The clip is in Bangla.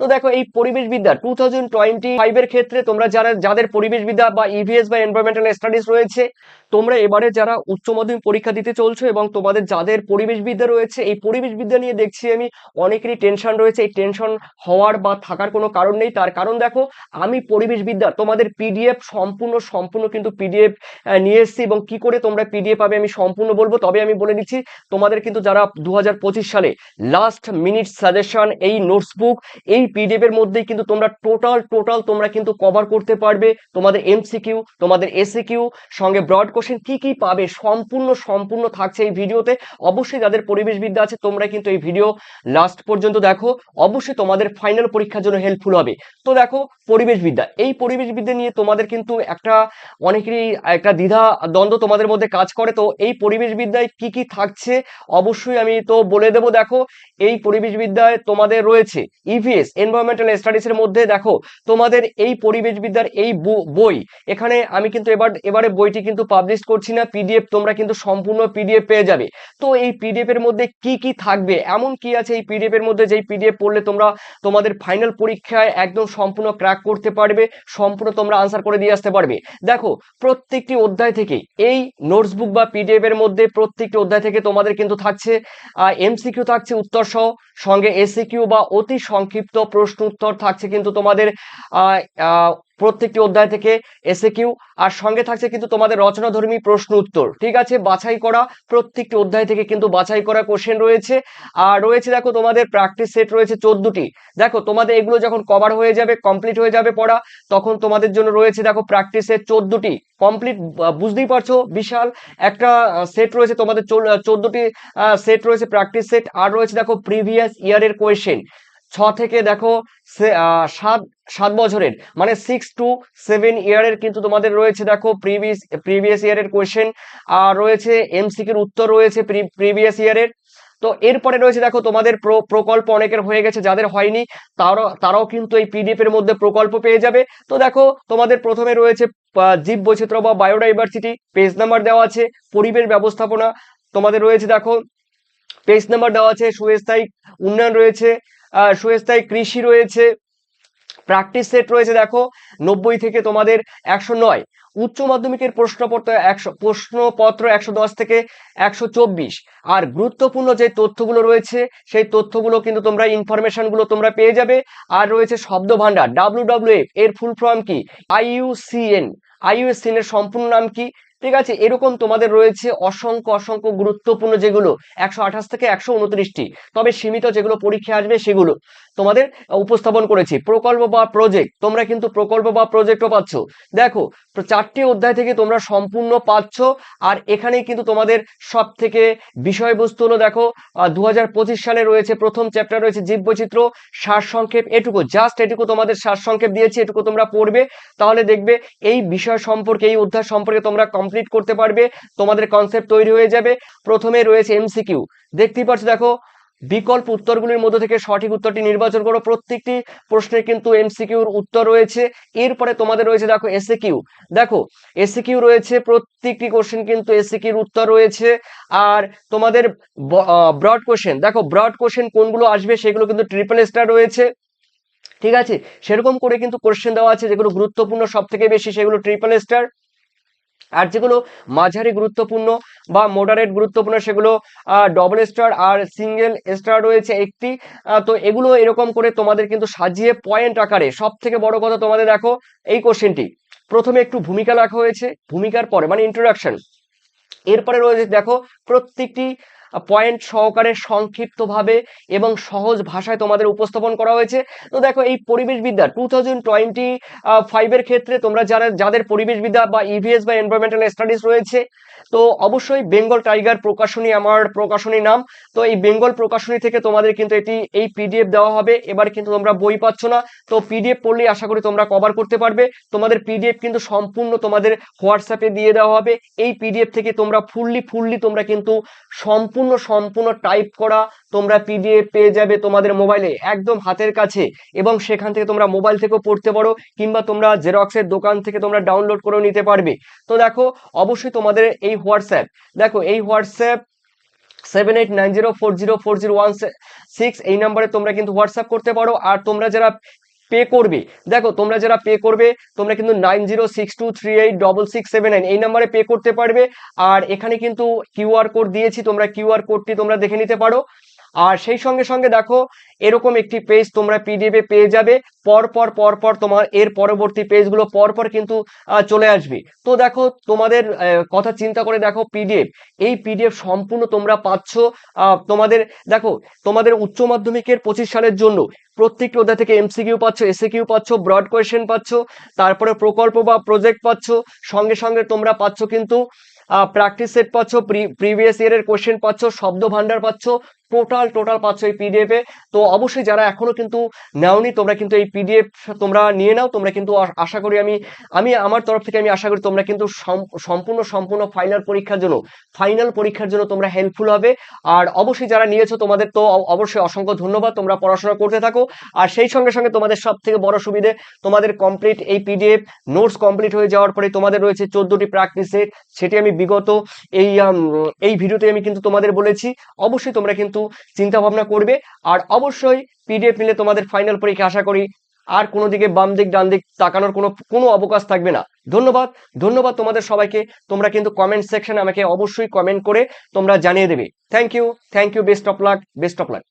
তো দেখো, এই পরিবেশ বিদ্যা টু থাউজেন্ড টোয়েন্টি ফাইভের ক্ষেত্রে তোমরা যারা, যাদের পরিবেশ বিদ্যা বা ইভিএস বা এনভায়রনমেন্টাল স্টাডিজ রয়েছে, তোমরা এবারে যারা উচ্চ মাধ্যমিক পরীক্ষা দিতে চলছো এবং তোমাদের যাদের পরিবেশ বিদ্যা রয়েছে, এই পরিবেশ বিদ্যা নিয়ে দেখছি আমি অনেকেরই টেনশন রয়েছে। এই টেনশন হওয়ার বা থাকার কোনো কারণ নেই। তার কারণ দেখো, আমি পরিবেশ বিদ্যা তোমাদের পিডিএফ সম্পূর্ণ সম্পূর্ণ কিন্তু পিডিএফ নিয়ে এসেছি এবং কি করে তোমরা পিডিএফ পাবে আমি সম্পূর্ণ বলব। তবে আমি বলে দিচ্ছি, তোমাদের কিন্তু যারা দু হাজার পঁচিশ সালে লাস্ট মিনিট সাজেশন এই নোটস বুক এই পিডিএফ এর মধ্যেই কিন্তু তোমরা টোটাল টোটাল তোমরা কিন্তু কভার করতে পারবে। তোমাদের এমসিকিউ তোমাদের এসিকিউ সঙ্গে ব্রড কোশ্চেন কি কি পাবে, সম্পূর্ণ সম্পূর্ণ থাকছে এই ভিডিওতে। অবশ্যই যাদের পরিবেশ বিদ্যা আছে, তোমরা কিন্তু এই ভিডিও লাস্ট পর্যন্ত দেখো। অবশ্যই তোমাদের ফাইনাল পরীক্ষার জন্য হেল্পফুল হবে। তো দেখো পরিবেশ বিদ্যা এই পরিবেশ বিদ্যা নিয়ে তোমাদের কিন্তু একটা অনেকেরই একটা দ্বিধা, দ্বন্দ্ব তোমাদের মধ্যে কাজ করে। তো এই পরিবেশ বিদ্যায় কি কি থাকছে, অবশ্যই আমি তো বলে দেবো। দেখো, এই পরিবেশ বিদ্যায় তোমাদের রয়েছে ইভিএস এনভায়রনমেন্টাল স্টাডিজ এর মধ্যে দেখো, তোমাদের এই পরিবেশ বিদ্যার এই বই, এখানে আমি কিন্তু এবার, এবারে বইটি কিন্তু পাবলিশ করছি না পিডিএফ তোমরা কিন্তু সম্পূর্ণ পিডিএফ পেয়ে যাবে। তো এই পিডিএফ এর মধ্যে কি কি থাকবে? এমন কি আছে এই পিডিএফ এর মধ্যে যেই পিডিএফ পড়লে তোমরা তোমাদের ফাইনাল পরীক্ষায় একদম সম্পূর্ণ ক্র্যাক করতে পারবে, সম্পূর্ণ তোমরা আনসার করে দিয়ে আসতে পারবে। দেখো, প্রত্যেকটি অধ্যায় থেকে এই নোটস বুক বা পিডিএফ এর মধ্যে প্রত্যেকটি অধ্যায় থেকে তোমাদের কিন্তু থাকছে এমসিকিউ থাকছে উত্তর সহ সঙ্গে এসিকিউ বা অতি সংক্ষিপ্ত প্রশ্ন উত্তর থাকছে কিন্তু তোমাদের প্রত্যেকটি অধ্যায় থেকে এসে কিউ আর সঙ্গে থাকছে কিন্তু তোমাদের রচনাধর্মী প্রশ্ন উত্তর। ঠিক আছে? বাছাই করা, প্রত্যেকটি অধ্যায় থেকে কিন্তু বাছাই করা কোশ্চেন রয়েছে। আর রয়েছে দেখো তোমাদের প্র্যাকটিস সেট রয়েছে চোদ্দটি। দেখো তোমাদের এগুলো যখন কভার হয়ে যাবে কমপ্লিট হয়ে যাবে পড়া, তখন তোমাদের জন্য রয়েছে দেখো প্র্যাকটিস সেট চোদ্দটি। কমপ্লিট বুঝতেই পারছ? বিশাল একটা সেট রয়েছে তোমাদের চোদ্দটি সেট রয়েছে প্র্যাকটিস সেট আর রয়েছে দেখো প্রিভিয়াস ইয়ারের কোয়েশ্চেন ছ থেকে দেখো সাত সাত বছরের মানে সিক্স টু সেভেন ইয়ারের কিন্তু তোমাদের রয়েছে দেখো প্রিভিয়াস প্রিভিয়াস ইয়ারের কোয়েশ্চেন আর রয়েছে এমসিকির উত্তর রয়েছে প্রিভিয়াস ইয়ারের তো এরপরে রয়েছে দেখো তোমাদের প্র- প্রকল্প অনেকের হয়ে গেছে, যাদের হয়নি, তারাও তারাও কিন্তু এই পিডিএফ এর মধ্যে প্রকল্প পেয়ে যাবে। তো দেখো তোমাদের প্রথমে রয়েছে জীব বৈচিত্র্য বা বায়োডাইভার্সিটি পেজ নাম্বার দেওয়া আছে, পরিবেশ ব্যবস্থাপনা, তোমাদের রয়েছে দেখো পেজ নাম্বার দেওয়া আছে, সুস্থায়ী উন্নয়ন রয়েছে সুস্থায়ী কৃষি রয়েছে। প্র্যাকটিস সেট রয়েছে, দেখো। নব্বই থেকে তোমাদের একশো নয়। উচ্চ মাধ্যমিকের প্রশ্নপত্র একশো প্রশ্নপত্র একশো দশ থেকে একশো চব্বিশ। আর গুরুত্বপূর্ণ যে তথ্যগুলো রয়েছে, সেই তথ্যগুলো কিন্তু তোমরা ইনফরমেশনগুলো তোমরা পেয়ে যাবে। আর রয়েছে শব্দ ভান্ডার ডাব্লিউ এর ফুল ফর্ম কি? আইইউসিএন আইইউসিএন এর সম্পূর্ণ নাম কি? ঠিক আছে, এরকম তোমাদের রয়েছে অসংখ্য অসংখ্য গুরুত্বপূর্ণ যেগুলো, একশো আঠাশ থেকে একশো উনত্রিশটি। তবে সীমিত যেগুলো পরীক্ষা আসবে সেগুলো। তোমাদের উপস্থাপন করেছি। প্রকল্প বা প্রজেক্ট তোমরা কিন্তু প্রকল্প বা প্রজেক্টও পাচ্ছ। দেখো, চারটি অধ্যায় থেকে তোমরা সম্পূর্ণ পাচ্ছ, আর এখানেই কিন্তু তোমাদের সব থেকে বিষয়বস্তু হলো দেখো দু হাজার পঁচিশ সালে রয়েছে প্রথম চ্যাপ্টার রয়েছে জীববৈচিত্র্য, সারসংক্ষেপ, এটুকু। জাস্ট এটুকু তোমাদের সারসংক্ষেপ দিয়েছি, এটুকু তোমরা পড়বে। তাহলে দেখবে, এই বিষয় সম্পর্কে, এই অধ্যায় সম্পর্কে তোমরা কমপ্লিট করতে পারবে, তোমাদের কনসেপ্ট তৈরি হয়ে যাবে। প্রথমে রয়েছে এমসিকিউ দেখতেই পাচ্ছ দেখো বিকল্প উত্তরগুলির মধ্যে থেকে সঠিক উত্তরটি নির্বাচন করো। প্রত্যেকটি প্রশ্নের কিন্তু এমসিকিউর উত্তর রয়েছে। এরপরে তোমাদের রয়েছে দেখো এসিকিউ। দেখো, এসিকিউ রয়েছে, প্রত্যেকটি কোশ্চেন কিন্তু এসিকিউর উত্তর রয়েছে। আর তোমাদের ব্রড কোশ্চেন দেখো ব্রড কোশ্চেন কোনগুলো আসবে সেগুলো কিন্তু ট্রিপল স্টার রয়েছে। ঠিক আছে? সেরকম করে কিন্তু কোশ্চেন দেওয়া আছে যেগুলো গুরুত্বপূর্ণ সব থেকে বেশি, সেগুলো ট্রিপল স্টার আর যেগুলো মাঝারি গুরুত্বপূর্ণ বা মোডারেট গুরুত্বপূর্ণ সেগুলো ডবল স্টার আর সিঙ্গেল স্টার রয়েছে একটি। তো এগুলো এরকম করে তোমাদের কিন্তু সাজিয়ে পয়েন্ট আকারে সব থেকে বড় কথা তোমাদের দেখো এই কোশ্চেনটি প্রথমে একটু ভূমিকা রাখা হয়েছে। ভূমিকার পরে মানে ইন্ট্রোডাকশন এরপরে রয়েছে দেখো প্রত্যেকটি পয়েন্ট সহকারে সংক্ষিপ্তভাবে এবং সহজ ভাষায় তোমাদের উপস্থাপন করা হয়েছে। তো দেখো, এই পরিবেশ বিদ্যা টু থাউজেন্ড টোয়েন্টি ফাইভের ক্ষেত্রে তোমরা যারা, যাদের পরিবেশ বিদ্যা বা ইভিএস বা এনভায়রনমেন্টাল স্টাডিজ রয়েছে, তো অবশ্যই বেঙ্গল টাইগার প্রকাশনী, আমার প্রকাশনী নাম। তো এই বেঙ্গল প্রকাশনী থেকে তোমাদের কিন্তু এটি, এই পিডিএফ দেওয়া হবে। এবার কিন্তু তোমরা বই পাচ্ছ না। তো পিডিএফ পড়লে আশা করি তোমরা কভার করতে পারবে। তোমাদের পিডিএফ কিন্তু সম্পূর্ণ তোমাদের হোয়াটসঅ্যাপে দিয়ে দেওয়া হবে। এই পিডিএফ থেকে তোমরা ফুললি ফুললি তোমরা কিন্তু সম্পূর্ণ সম্পূর্ণ সম্পূর্ণ টাইপ করা তোমরা পিডিএফ পেয়ে যাবে তোমাদের মোবাইলে একদম হাতের কাছে। এবং সেখান থেকে তোমরা মোবাইল থেকেও পড়তে পারো, কিংবা তোমরা জেরক্সের দোকান থেকে তোমরা ডাউনলোড করেও নিতে পারবে। তো দেখো, অবশ্যই তোমাদের এই হোয়াটসঅ্যাপ দেখো, এই WhatsApp seven eight nine zero four zero four zero one six এই নাম্বারে তোমরা কিন্তু হোয়াটসঅ্যাপ করতে পারো। আর তোমরা যারা পে করবে। দেখো, তোমরা যারা পে করবে, তোমরা কিন্তু nine zero six two three eight double six seven nine এই নাম্বারে পে করতে পারবে। আর এখানে কিন্তু কিউআর কোড দিয়েছি, তোমরা কিউআর কোডটি তোমরা দেখে নিতে পারো। আর সেই সঙ্গে সঙ্গে দেখো, এরকম একটি পেজ তোমরা পিডিএফ পেয়ে যাবে। পর পর পর পর তোমার এর পরবর্তী পেজগুলো পর পর কিন্তু চলে আসবে। তো দেখো, তোমাদের কথা চিন্তা করে দেখো পিডিএফ এই পিডিএফ সম্পূর্ণ তোমরা পাচ্ছ তোমাদের, দেখো, তোমাদের উচ্চ মাধ্যমিকের পঁচিশ সালের জন্য। প্রত্যেকটি অধ্যায় থেকে এমসিকিউ পাচ্ছ এসএকিউ পাচ্ছ ব্রড কোয়েশ্চেন পাচ্ছ, তারপরে প্রকল্প বা প্রজেক্ট পাচ্ছ, সঙ্গে সঙ্গে তোমরা পাচ্ছ কিন্তু প্র্যাকটিস সেট পাচ্ছ প্রিভিয়াস ইয়ারের কোয়েশ্চেন পাচ্ছ, শব্দ ভান্ডার পাচ্ছ টোটাল টোটাল পাচ্ছ এই পিডিএফ এ। তো অবশ্যই যারা এখনও কিন্তু নাওনি, তোমরা কিন্তু এই পিডিএফ তোমরা নিয়ে নাও, তোমরা কিন্তু আশা করি আমি আমি আমার তরফ থেকে আমি আশা করি তোমরা কিন্তু সম্পূর্ণ সম্পূর্ণ ফাইনাল পরীক্ষার জন্য ফাইনাল পরীক্ষার জন্য তোমরা হেল্পফুল হবে। আর অবশ্যই যারা নিয়েছো, তোমাদের তো অবশ্যই অসংখ্য ধন্যবাদ, তোমরা পড়াশোনা করতে থাকো। আর সেই সঙ্গে সঙ্গে তোমাদের সব থেকে বড় সুবিধে, তোমাদের কমপ্লিট এই পিডিএফ নোটস কমপ্লিট হয়ে যাওয়ার পরে তোমাদের রয়েছে চোদ্দটি প্র্যাকটিস সেট সেটি আমি বিগত এই এই ভিডিওতে আমি কিন্তু তোমাদের বলেছি, অবশ্যই তোমরা কিন্তু চিন্তা ভাবনা করবে আর অবশ্যই পিডিএফ নিলে তোমাদের ফাইনাল পরীক্ষা আশা করি আর কোনো দিকে বাম দিক, ডান দিক তাকানোর কোনো কোনো অবকাশ থাকবে না। ধন্যবাদ ধন্যবাদ তোমাদের সবাইকে। তোমরা কিন্তু কমেন্ট সেকশনে আমাকে অবশ্যই কমেন্ট করে তোমরা জানিয়ে দেবে। Thank you thank you best of luck best of luck